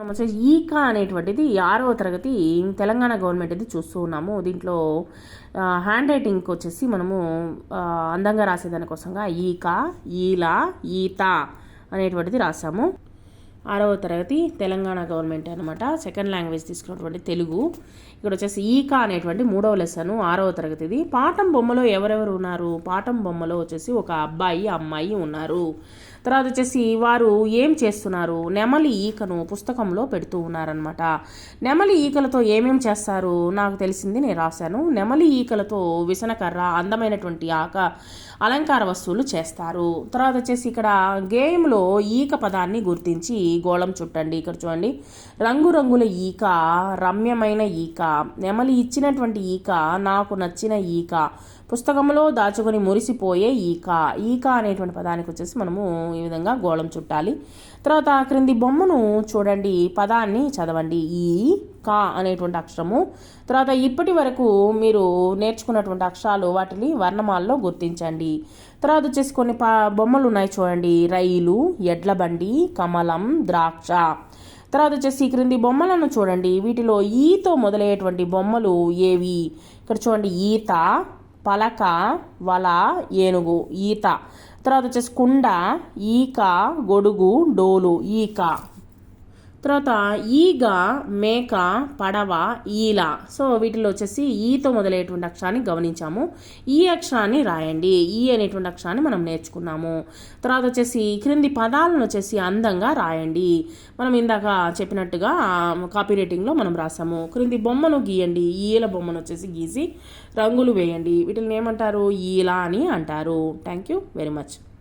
మనం వచ్చేసి ఈకా అనేటువంటిది ఆరవ తరగతి తెలంగాణ గవర్నమెంట్ ఇది చూస్తూ ఉన్నాము. దీంట్లో హ్యాండ్ రైటింగ్కి వచ్చేసి మనము అందంగా రాసేదానికోసంగా ఈకా ఈలా ఈత అనేటువంటిది రాసాము. ఆరవ తరగతి తెలంగాణ గవర్నమెంట్ అనమాట సెకండ్ లాంగ్వేజ్ తీసుకున్నటువంటి తెలుగు. ఇక్కడ వచ్చేసి ఈకా అనేటువంటి మూడవ లెసన్ ఆరవ తరగతిది. పాఠం బొమ్మలో ఎవరెవరు ఉన్నారు? పాఠం బొమ్మలో వచ్చేసి ఒక అబ్బాయి అమ్మాయి ఉన్నారు. తర్వాత వచ్చేసి వారు ఏం చేస్తున్నారు? నెమలి ఈకను పుస్తకంలో పెడుతూ ఉన్నారనమాట నెమలి ఈకలతో ఏమేం చేస్తారు? నాకు తెలిసింది నేను రాశాను. నెమలి ఈకలతో విసనకర్ర అందమైనటువంటి ఆక అలంకార వస్తువులు చేస్తారు. తర్వాత వచ్చేసి ఇక్కడ గేమ్లో ఈక పదాన్ని గుర్తించి గోళం చుట్టండి. ఇక్కడ చూడండి. రంగురంగుల ఈక రమ్యమైన ఈక నెమలి ఇచ్చినటువంటి ఈక నాకు నచ్చిన ఈక పుస్తకంలో దాచుకొని మురిసిపోయే ఈక ఈక అనేటువంటి పదానికి వచ్చేసి మనము ఈ విధంగా గోళం చుట్టాలి. తర్వాత క్రింది బొమ్మను చూడండి. పదాన్ని చదవండి. ఈ కా అనేటువంటి అక్షరము. తర్వాత ఇప్పటి వరకు మీరు నేర్చుకున్నటువంటి అక్షరాలు వాటిని వర్ణమాలలో గుర్తించండి. తర్వాత వచ్చేసి కొన్ని ప బొమ్మలు ఉన్నాయి చూడండి. రైలు ఎడ్లబండి కమలం ద్రాక్ష. తర్వాత వచ్చేసి ఈ క్రింది బొమ్మలను చూడండి. వీటిలో ఈతో మొదలయ్యేటువంటి బొమ్మలు ఏవి? ఇక్కడ చూడండి. ఈత పలక వల ఏనుగు ఈత. తర్వాత వచ్చేసి కుండ ఈక గొడుగు డోలు ఈక. తర్వాత ఈగ మేక పడవ ఈల. సో వీటిలో వచ్చేసి ఈతో మొదలయ్యేటువంటి అక్షరాన్ని గమనించాము. ఈ అక్షరాన్ని రాయండి. ఈ అనేటువంటి అక్షరాన్ని మనం నేర్చుకున్నాము. తర్వాత వచ్చేసి క్రింది పదాలను వచ్చేసి అందంగా రాయండి. మనం ఇందాక చెప్పినట్టుగా కాపీ రైటింగ్లో మనం రాసాము. క్రింది బొమ్మను గీయండి. ఈల బొమ్మను వచ్చేసి గీసి రంగులు వేయండి. వీటిని ఏమంటారు? ఈల అని అంటారు. Thank you very much.